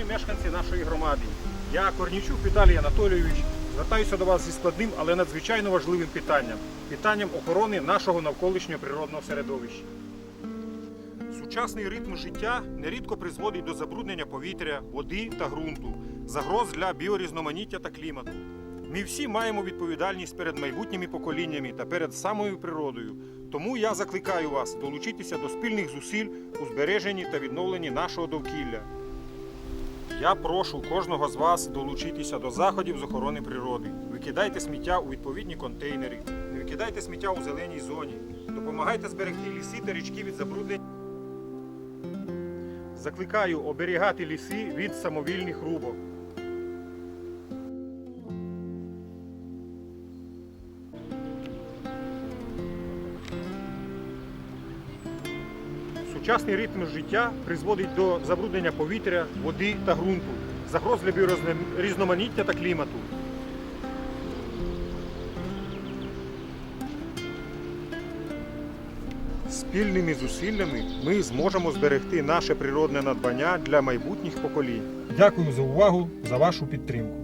Шановні мешканці нашої громади, я Корнічук Віталій Анатолійович звертаюся до вас зі складним, але надзвичайно важливим питанням питанням охорони нашого навколишнього природного середовища. Сучасний ритм життя нерідко призводить до забруднення повітря, води та ґрунту, загроз для біорізноманіття та клімату. Ми всі маємо відповідальність перед майбутніми поколіннями та перед самою природою. Тому я закликаю вас долучитися до спільних зусиль у збереженні та відновленні нашого довкілля. Я прошу кожного з вас долучитися до заходів з охорони природи. Викидайте сміття у відповідні контейнери, не викидайте сміття у зеленій зоні, допомагайте зберегти ліси та річки від забруднення. Закликаю оберігати ліси від самовільних рубок. Сучасний ритм життя призводить до забруднення повітря, води та ґрунту, загроз для біорізноманіття та клімату. Спільними зусиллями ми зможемо зберегти наше природне надбання для майбутніх поколінь. Дякую за увагу, за вашу підтримку.